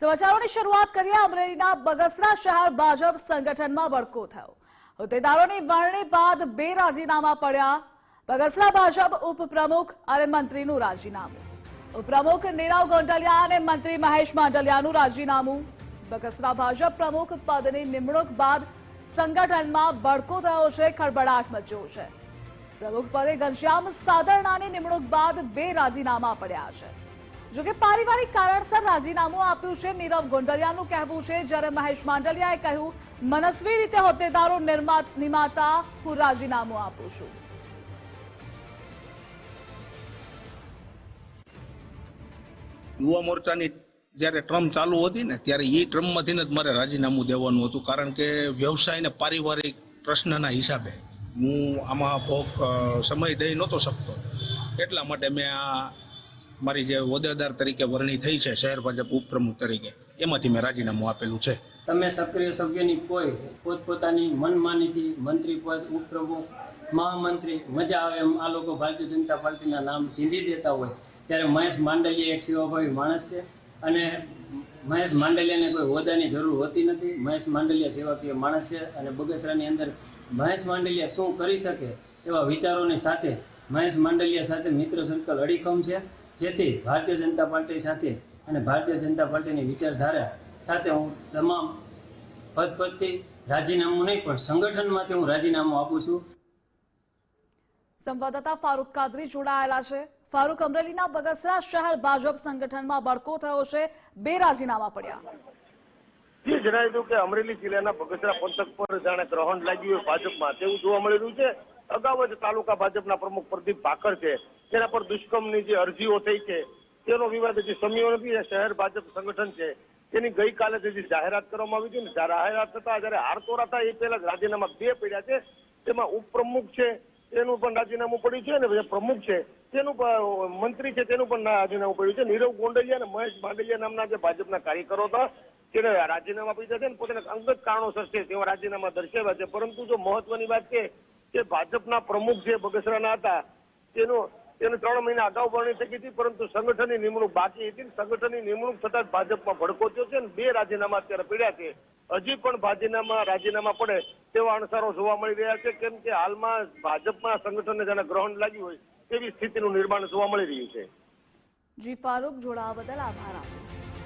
સમાચારોની શરૂઆત કરીએ. અમરેલીના બગસરા શહેર ભાજપ સંગઠનમાં ભડકો થયો. હોદ્દેદારોની વરણી બાદ બે રાજીનામા પડ્યા. બગસરા ભાજપ ઉપપ્રમુખ અને મંત્રીનું રાજીનામું. ઉપપ્રમુખ નીરવ ગોંડલિયા અને મંત્રી મહેશ માંડલિયાનું રાજીનામું. બગસરા ભાજપ પ્રમુખ પદની નિમણૂક બાદ સંગઠનમાં ભડકો થયો છે ખળબડાટ મચ્યો છે. પ્રમુખ પદે ઘનશ્યામ સાદરણાની નિમણૂક બાદ બે રાજીનામા પડ્યા છે. જોકે પારિવારિક કારણસર રાજીનામું આપ્યું છે નીરવ ગોંડલિયાનું કહેવું છે. જ્યારે મહેશ માંડલિયાએ કહ્યું, મનસ્વી રીતે હોદ્દેદારો નિમાતા હું રાજીનામું આપું છું. યુવા મોરચાની જ્યારે ટ્રમ ચાલુ હતી ને, ત્યારે એ ટ્રમમાંથી જ મારે રાજીનામું દેવાનું હતું. કારણ કે વ્યવસાય ને પારિવારિક પ્રશ્નના હિસાબે હું આમાં બહુ સમય દઈ નહોતો શકતો. એટલા માટે મેં આ મારી જે હોદ્દેદાર તરીકે વરણી થઈ છે, શહેર ભાજપ ઉપપ્રમુખ તરીકે, એમાંથી મેં રાજીનામું આપેલું છે. તમે સક્રિય સભ્યની કોઈ પોતપોતાની મનમાનીથી મંત્રી પદ, ઉપપ્રમુખ, મહામંત્રી મજા આવે એમ આ લોકો ભારતીય જનતા પાર્ટીના નામ ચીંધી દેતા હોય, ત્યારે મહેશ માંડલિયા એક સેવાભાવી માણસ છે અને મહેશ માંડલિયાને કોઈ હોદ્દાની જરૂર હોતી નથી. મહેશ માંડલિયા સેવાકીય માણસ છે અને બગસરાની અંદર મહેશ માંડલિયા શું કરી શકે એવા વિચારોની સાથે મહેશ માંડલિયા સાથે મિત્ર સર્કલ અડીખમ છે. જેથી ભારતીય જનતા પાર્ટી સાથે અને ભારતીય જનતા પાર્ટીની વિચારધારા સાથે હું તમામ પદ પરથી રાજીનામું નહીં પણ સંગઠનમાંથી હું રાજીનામું આપું છું. સંવાદદાતા ફારૂક કાદરી જોડાયેલા છે. ફારૂક અમરેલીના બગસરા શહેર ભાજપ સંગઠનમાં બળકો થયો છે. બે રાજીનામા પડ્યા. જે જણાવ્યું કે અમરેલી જિલ્લાના બગસરા પંથક પર જાણે ગ્રહણ લાગ્યું ભાજપમાં તેવું જોવા મળી રહ્યું છે. અગાઉ જ તાલુકા ભાજપના પ્રમુખ પ્રદીપ ભાકર છે, તેના પર દુષ્કર્મની જે અરજીઓ થઈ છે, તેનો વિવાદ હજી સમ્યો નથી શહેર ભાજપ સંગઠન છે. તેની ગઈકાલે જ જાહેરાત કરવામાં આવી હતી ને જાહેરાત થતા, જયારે હારતોરા હતા એ પહેલા રાજીનામા બે પડ્યા છે. તેમાં ઉપપ્રમુખ છે, તેનું પણ રાજીનામું પડ્યું છે અને પ્રમુખ છે, તેનું પણ મંત્રી છે, તેનું પણ રાજીનામું પડ્યું છે. નીરવ ગોંડલિયા અને મહેશ માંડલિયા નામના જે ભાજપના કાર્યકરો હતા તેને રાજીનામા આપી દીધા છે અને પોતાના અંગત કારણોસર છે તેવા રાજીનામા દર્શાવ્યા છે. પરંતુ જો મહત્વની વાત છે કે ભાજપના પ્રમુખ જે બગસરાના હતા, તેનું એને ત્રણ મહિના અગાઉ વરણી થઈ હતી, પરંતુ સંગઠનની નિમણૂક બાકી હતી. સંગઠનની નિમણૂક થતા જ ભાજપમાં ભડકો થયો છે અને બે રાજીનામા અત્યારે પડ્યા છે. હજી પણ ભાજીનામા રાજીનામા પડે તેવા અણસારો જોવા મળી રહ્યા છે. કેમ કે હાલમાં ભાજપમાં સંગઠનને જેને ગ્રહણ લાગ્યું હોય તેવી સ્થિતિનું નિર્માણ જોવા મળી રહ્યું છે. જી, ફારૂક જોડાવા બદલ આભાર